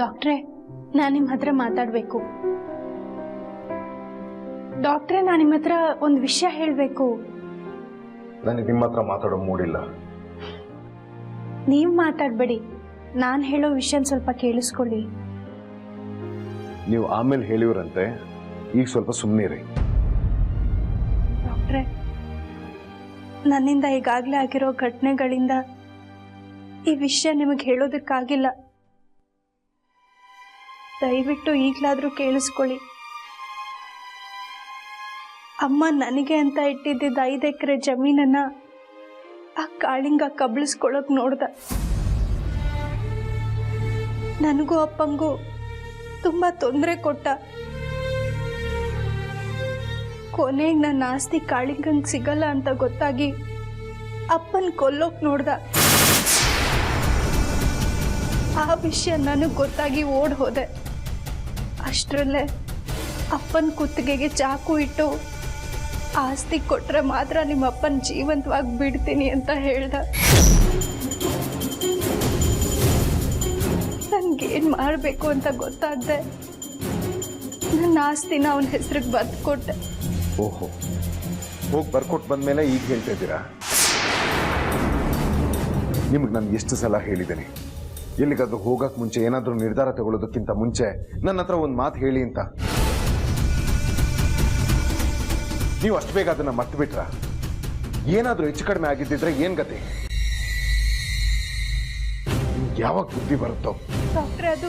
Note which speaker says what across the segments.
Speaker 1: ಡಾಕ್ಟ್ರೇ ನಾನು ನಿಮ್ಮ ಹತ್ರ ಮಾತಾಡಬೇಕು. ಡಾಕ್ಟ್ರೇ ನಾನು ನಿಮ್ಮ ಹತ್ರ ಒಂದು ವಿಷಯ ಹೇಳಬೇಕು.
Speaker 2: ನನಗೆ ನಿಮ್ಮ ಹತ್ರ ಮಾತಾಡೋ ಮೂಡಿಲ್ಲ.
Speaker 1: ನೀವು ಮಾತಾಡಬೇಡಿ. ನಾನು ಹೇಳೋ ವಿಷಯ ಸ್ವಲ್ಪ ಕೇಳಿಸ್ಕೊಳ್ಳಿ.
Speaker 2: ನೀವು ಆಮೇಲೆ ಹೇಳಿವ್ರಂತೆ ಈಗ ಸ್ವಲ್ಪ ಸುಮ್ಮನಿರಿ
Speaker 1: ಡಾಕ್ಟ್ರೆ ನನ್ನಿಂದ ಈಗಾಗಲೇ ಆಗಿರೋ ಘಟನೆಗಳಿಂದ ಈ ವಿಷಯ ನಿಮಗೆ ಹೇಳೋದಕ್ಕಾಗಿಲ್ಲ. ದಯವಿಟ್ಟು ಈಗಲಾದರೂ ಕೇಳಿಸ್ಕೊಳ್ಳಿ. ಅಮ್ಮ ನನಗೆ ಅಂತ ಇಟ್ಟಿದ್ದಿದ್ದ ಐದು ಎಕರೆ ಜಮೀನನ್ನ ಆ ಕಾಳಿಂಗ ಕಬಳಿಸ್ಕೊಳ್ಳೋಕೆ ನೋಡ್ದ. ನನಗೂ ಅಪ್ಪಂಗೂ ತುಂಬ ತೊಂದರೆ ಕೊಟ್ಟ. ಕೊನೆಗೆ ನನ್ನ ಆಸ್ತಿ ಕಾಳಿಂಗಂಗೆ ಸಿಗಲ್ಲ ಅಂತ ಗೊತ್ತಾಗಿ ಅಪ್ಪನ ಕೊಲ್ಲೋಕೆ ನೋಡ್ದ. ಆ ವಿಷಯ ನನಗೆ ಗೊತ್ತಾಗಿ ಓಡ್ ಹೋದೆ. ಅಷ್ಟರಲ್ಲೇ ಅಪ್ಪನ ಕುತ್ತಿಗೆಗೆ ಚಾಕು ಇಟ್ಟು ಆಸ್ತಿ ಕೊಟ್ಟರೆ ಮಾತ್ರ ನಿಮ್ಮ ಅಪ್ಪನ ಜೀವಂತವಾಗಿ ಬಿಡ್ತೀನಿ ಅಂತ ಹೇಳ್ದ. ನನಗೇನು ಮಾಡಬೇಕು ಅಂತ ಗೊತ್ತಾಗದೆ. ನನ್ನ ಆಸ್ತಿನ ಅವನ ಹೆಸ್ರಿಗೆ ಬದ್ಕೊಟ್ಟೆ
Speaker 2: ಓಹೋ, ಹೋಗಿ ಬರ್ಕೊಟ್ಟು ಬಂದ್ಮೇಲೆ ಈಗ ಹೇಳ್ತಾ ಇದ್ದೀರಾ? ನಿಮ್ಗೆ ನಾನು ಎಷ್ಟು ಸಲ ಹೇಳಿದ್ದೀನಿ? ಎಲ್ಲಿಗಾದ್ರೂ ಹೋಗಕ್ ಮುಂಚೆ ಏನಾದರೂ ನಿರ್ಧಾರ ತಗೊಳ್ಳೋದಕ್ಕಿಂತ ಮುಂಚೆ ನನ್ನ ಹತ್ರ ಒಂದು ಮಾತು ಹೇಳಿ ಅಂತ. ನೀವು ಅಷ್ಟು ಬೇಗ ಅದನ್ನ ಮರ್ತು ಬಿಟ್ರ ಏನಾದರೂ ಹೆಚ್ಚು ಕಡಿಮೆ ಆಗಿದ್ದಿದ್ರೆ ಏನ್ ಗತಿ? ಯಾವಾಗ ಬುದ್ಧಿ ಬರುತ್ತೋ?
Speaker 1: ಅದು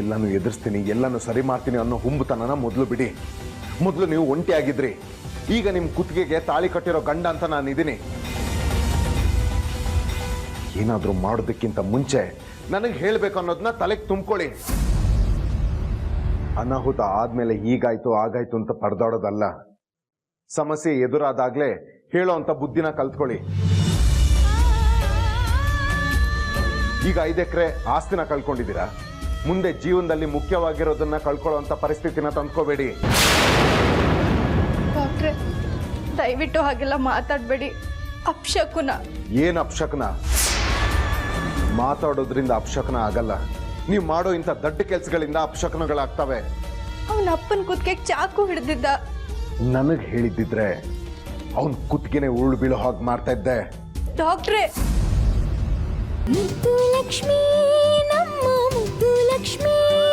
Speaker 2: ಎಲ್ಲಾನು ಎದುರಿಸ್ತೀನಿ, ಎಲ್ಲಾನು ಸರಿ ಮಾಡ್ತೀನಿ ಅನ್ನೋ ಹುಂಬುತನನ ಮೊದಲು ಬಿಡಿ. ಮೊದಲು ನೀವು ಒಂಟಿ ಆಗಿದ್ರಿ. ಈಗ ನಿಮ್ಮ ಕುತ್ತಿಗೆಗೆ ತಾಳಿ ಕಟ್ಟಿರೋ ಗಂಡ ಅಂತ ನಾನು ಇದ್ದೀನಿ ಏನಾದರೂ ಮಾಡೋದಕ್ಕಿಂತ ಮುಂಚೆ ನನಗೆ ಹೇಳ್ಬೇಕು ಅನ್ನೋದನ್ನ ತಲೆಗೆ ತುಂಬ್ಕೊಳ್ಳಿ. ಅನಾಹುತ ಆದ್ಮೇಲೆ ಈಗಾಯ್ತು ಆಗಾಯ್ತು ಅಂತ ಪರದಾಡೋದಲ್ಲ ಸಮಸ್ಯೆ ಎದುರಾದಾಗ್ಲೇ ಹೇಳೋ ಅಂತ ಬುದ್ಧಿನ ಕಲ್ತ್ಕೊಳ್ಳಿ. ಈಗ ಐದು ಎಕರೆ ಆಸ್ತಿನ ಕಳ್ಕೊಂಡಿದ್ದೀರಾ? ಮುಂದೆ ಜೀವನದಲ್ಲಿ ಮುಖ್ಯವಾಗಿರೋದನ್ನ ಕಳ್ಕೊಳ್ಳೋ ಅಂತ ಪರಿಸ್ಥಿತಿನ ತಂದ್ಕೋಬೇಡಿ.
Speaker 1: ಡಾಕ್ಟ್ರೆ ದಯವಿಟ್ಟು ಹಾಗೆಲ್ಲ ಮಾತಾಡಬೇಡಿ. ಅಪ್ಶಕುನ.
Speaker 2: ಏನ್ ಅಪ್ಶಕನ? ಮಾತಾಡೋದ್ರಿಂದ ಅಪ್ಶಕನ ಆಗಲ್ಲ. ನೀವು ಮಾಡೋ ಇಂಥ ದಡ್ಡ ಕೆಲ್ಸಗಳಿಂದ ಅಪ್ಶಕನಗಳಾಗ್ತವೆ.
Speaker 1: ಅವನ ಅಪ್ಪನ ಕುತ್ತಿಗೆ ಚಾಕು ಹಿಡಿದಿದ್ದ.
Speaker 2: ನನಗೆ ಹೇಳಿದ್ದಿದ್ರೆ ಅವನ್ ಕುತ್ತಿಗೆನೆ ಉರುಳು ಬೀಳೋ ಹಾಗೆ ಮಾಡ್ತಾ ಇದ್ದೆ.
Speaker 1: ಡಾಕ್ಟ್ರೇ.
Speaker 3: ಲಕ್ಷ್ಮೀ ಲಕ್ಷ್ಮೀ